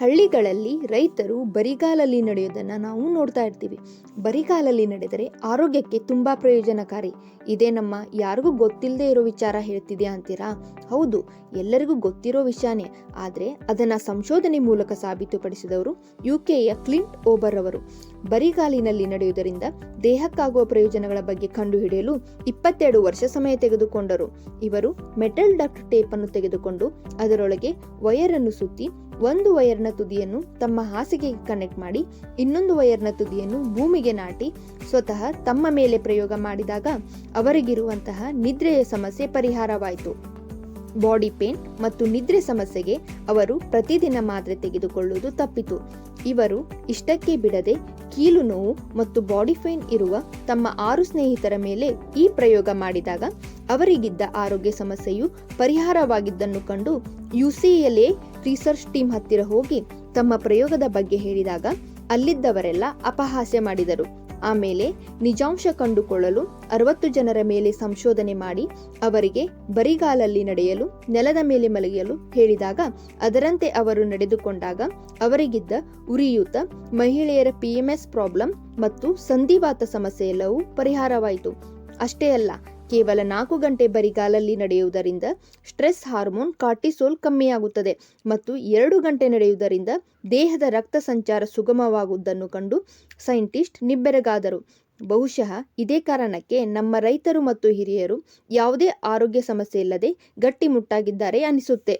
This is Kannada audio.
ಹಳ್ಳಿಗಳಲ್ಲಿ ರೈತರು ಬರಿಗಾಲಲ್ಲಿ ನಡೆಯೋದನ್ನು ನಾವು ನೋಡ್ತಾ ಇರ್ತೀವಿ. ಬರಿಗಾಲಲ್ಲಿ ನಡೆದರೆ ಆರೋಗ್ಯಕ್ಕೆ ತುಂಬ ಪ್ರಯೋಜನಕಾರಿ. ಇದೇ ನಮ್ಮ ಯಾರಿಗೂ ಗೊತ್ತಿಲ್ಲದೆ ಇರೋ ವಿಚಾರ ಹೇಳ್ತಿದ್ಯಾ ಅಂತೀರಾ? ಹೌದು, ಎಲ್ಲರಿಗೂ ಗೊತ್ತಿರೋ ವಿಷಯನೇ ಆದರೆ ಅದನ್ನು ಸಂಶೋಧನೆ ಮೂಲಕ ಸಾಬೀತುಪಡಿಸಿದವರು ಯು ಕೆಯ ಕ್ಲಿಂಟ್ ಓಬರ್ ಅವರು ಬರಿಗಾಲಿನಲ್ಲಿ ನಡೆಯುವುದರಿಂದ ದೇಹಕ್ಕಾಗುವ ಪ್ರಯೋಜನಗಳ ಬಗ್ಗೆ ಕಂಡುಹಿಡಿಯಲು ಇಪ್ಪತ್ತೆರಡು ವರ್ಷ ಸಮಯ ತೆಗೆದುಕೊಂಡರು. ಇವರು ಮೆಟಲ್ ಡಕ್ಟ್ ಟೇಪ್ ಅನ್ನು ತೆಗೆದುಕೊಂಡು ಅದರೊಳಗೆ ವಯರ್ ಅನ್ನು ಸುತ್ತಿ ಒಂದು ವಯರ್ನ ತುದಿಯನ್ನು ತಮ್ಮ ಹಾಸಿಗೆಗೆ ಕನೆಕ್ಟ್ ಮಾಡಿ, ಇನ್ನೊಂದು ವೈರ್ನ ತುದಿಯನ್ನು ಭೂಮಿಗೆ ನಾಟಿ, ಸ್ವತಃ ತಮ್ಮ ಮೇಲೆ ಪ್ರಯೋಗ ಮಾಡಿದಾಗ ಅವರಿಗಿರುವಂತಹ ನಿದ್ರೆಯ ಸಮಸ್ಯೆ ಪರಿಹಾರವಾಯಿತು. ಬಾಡಿ ಪೇನ್ ಮತ್ತು ನಿದ್ರೆ ಸಮಸ್ಯೆಗೆ ಅವರು ಪ್ರತಿದಿನ ಮಾತ್ರೆ ತೆಗೆದುಕೊಳ್ಳುವುದು ತಪ್ಪಿತು. ಇವರು ಇಷ್ಟಕ್ಕೆ ಬಿಡದೆ ಕೀಲು ನೋವು ಮತ್ತು ಬಾಡಿ ಪೇನ್ ಇರುವ ತಮ್ಮ ಆರು ಸ್ನೇಹಿತರ ಮೇಲೆ ಈ ಪ್ರಯೋಗ ಮಾಡಿದಾಗ ಅವರಿಗಿದ್ದ ಆರೋಗ್ಯ ಸಮಸ್ಯೆಯು ಪರಿಹಾರವಾಗಿದ್ದನ್ನು ಕಂಡು ಯುಸಿಎಲ್ಎ ರಿಸರ್ಚ್ ಟೀಮ್ ಹತ್ತಿರ ಹೋಗಿ ತಮ್ಮ ಪ್ರಯೋಗದ ಬಗ್ಗೆ ಹೇಳಿದಾಗ ಅಲ್ಲಿದ್ದವರೆಲ್ಲ ಅಪಹಾಸ್ಯ ಮಾಡಿದರು. ಆಮೇಲೆ ನಿಜಾಂಶ ಕಂಡುಕೊಳ್ಳಲು ಅರವತ್ತು ಜನರ ಮೇಲೆ ಸಂಶೋಧನೆ ಮಾಡಿ ಅವರಿಗೆ ಬರಿಗಾಲಲ್ಲಿ ನಡೆಯಲು, ನೆಲದ ಮೇಲೆ ಮಲಗಿಯಲು ಹೇಳಿದಾಗ ಅದರಂತೆ ಅವರು ನಡೆದುಕೊಂಡಾಗ ಅವರಿಗಿದ್ದ ಉರಿಯೂತ, ಮಹಿಳೆಯರ ಪಿಎಂಎಸ್ ಪ್ರಾಬ್ಲಮ್ ಮತ್ತು ಸಂಧಿವಾತ ಸಮಸ್ಯೆ ಎಲ್ಲವೂ ಪರಿಹಾರವಾಯಿತು. ಅಷ್ಟೇ ಅಲ್ಲ ಕೇವಲ ನಾಲ್ಕು ಗಂಟೆ ಬರಿಗಾಲಲ್ಲಿ ನಡೆಯುವುದರಿಂದ ಸ್ಟ್ರೆಸ್ ಹಾರ್ಮೋನ್ ಕಾರ್ಟಿಸೋಲ್ ಕಮ್ಮಿಯಾಗುತ್ತದೆ ಮತ್ತು ಎರಡು ಗಂಟೆ ನಡೆಯುವುದರಿಂದ ದೇಹದ ರಕ್ತ ಸಂಚಾರ ಸುಗಮವಾಗುವುದನ್ನು ಕಂಡು ಸೈಂಟಿಸ್ಟ್ ನಿಬ್ಬೆರಗಾದರು. ಬಹುಶಃ ಇದೇ ಕಾರಣಕ್ಕೆ ನಮ್ಮ ರೈತರು ಮತ್ತು ಹಿರಿಯರು ಯಾವುದೇ ಆರೋಗ್ಯ ಸಮಸ್ಯೆ ಇಲ್ಲದೆ ಗಟ್ಟಿಮುಟ್ಟಾಗಿದ್ದಾರೆ ಅನಿಸುತ್ತೆ.